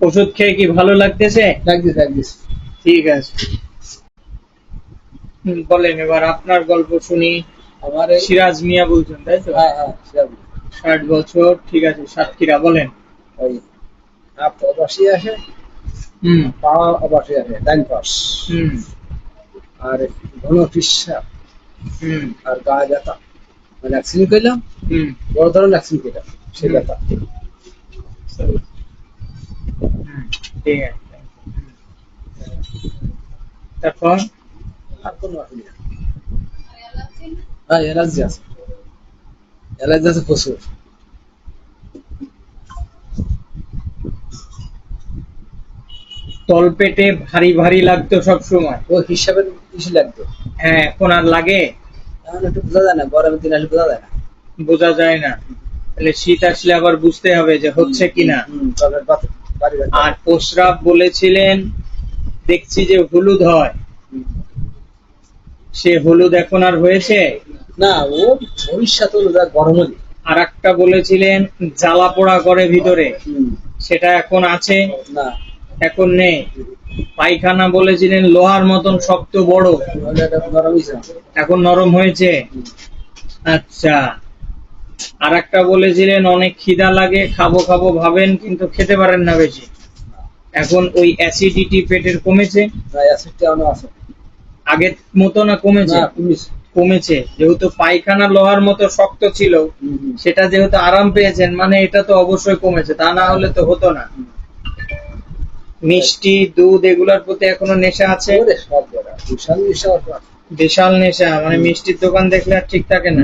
ওষুধ খেয়ে কি ভালো লাগতেছে? লাগবে লাগবে ঠিক আছে। বলেন এবার আপনার গল্প শুনি। আমার সিরাজ মিয়া বলছেন তাই তো? হ্যাঁ হ্যাঁ সেরকম। ষাট বছর ঠিক আছে সাতক্ষীরা বলেন। ওই আসে হুম। পা অবাসি আসে ডাইন পাশ। হুম। আর ঘন ফিসা হুম। আর গা ব্যথা। মানে অ্যাক্সিডেন্ট করলাম হুম। বড় ধরনের অ্যাক্সিডেন্ট করলাম সে। ব্যথা হুম, ঠিক আছে। তারপর আর কোনো অসুবিধা হ্যাঁ অ্যালার্জি আছে। অ্যালার্জি আছে প্রচুর। তলপেটে ভারী ভারী লাগতো সব সময় ওই হিসাবে কিছু লাগতো। হ্যাঁ এখন আর লাগে? এখন একটু বোঝা যায় না গরমের দিন আসলে বোঝা যায় না। বোঝা যায় না। তাহলে শীত আসলে আবার বুঝতে হবে যে হচ্ছে কিনা। বাড়ি ব্যথা। আর প্রস্রাব বলেছিলেন দেখছি যে হলুদ হয়। সে হলুদ এখন আর হয়েছে? না ও ভবিষ্যৎ অনুযায়ী গরম হলে। আর একটা বলেছিলেন জ্বালা পোড়া করে ভিতরে। সেটা এখন আছে? না। এখন নেই। পায়খানা বলেছিলেন লোহার মতন শক্ত বড়। গরম। এখন নরম হয়েছে? আচ্ছা। আর একটা বলেছিলেন অনেক খিদা লাগে খাব খাব ভাবেন কিন্তু খেতে পারেন না বেশি। এখন ওই অ্যাসিডিটি পেটের কমেছে। আছে। আগের মতো না কমেছে? কমেছে। যেহেতু পায়খানা লোহার মতো শক্ত ছিল। সেটা যেহেতু আরাম পেয়েছেন মানে এটা তো অবশ্যই কমেছে তা না হলে তো হতো না। মিষ্টি দুধ এগুলোর প্রতি এখনও নেশা আছে? সব বিশাল নেশা মানে মিষ্টির দোকান দেখলে আর ঠিক থাকে না।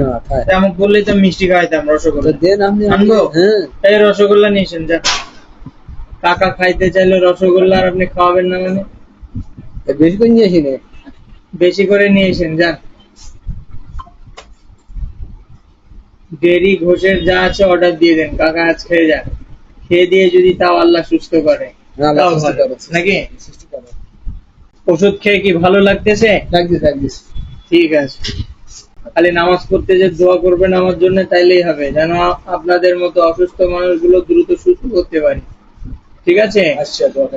আমাকে বললেই তো মিষ্টি খাইতাম রসগোল্লা। দেন আনব? হ্যাঁ। এই রসগোল্লা নিয়েছেন যা কাকা খাইতে চাইলে রসগোল্লা আর আপনি খাওয়াবেন না মানে? বেশি করে নিয়ে আসি বেশি করে নিয়েছেন যান। ডেরি ঘোষের যা আছে অর্ডার দিয়ে দেন। কাকা আজ খেয়ে যান খেয়ে দিয়ে যদি তাও আল্লাহ সুস্থ করে। নাকি। ওষুধ খেয়ে কি ভালো লাগতেছে? লাগতেছে লাগতেছে। ঠিক আছে। খালি নামাজ পড়তে যে দোয়া করবেন আমার জন্য তাইলেই হবে। যেন আপনাদের মতো অসুস্থ মানুষগুলো দ্রুত সুস্থ করতে পারি। ঠিক আছে? আচ্ছা দোয়া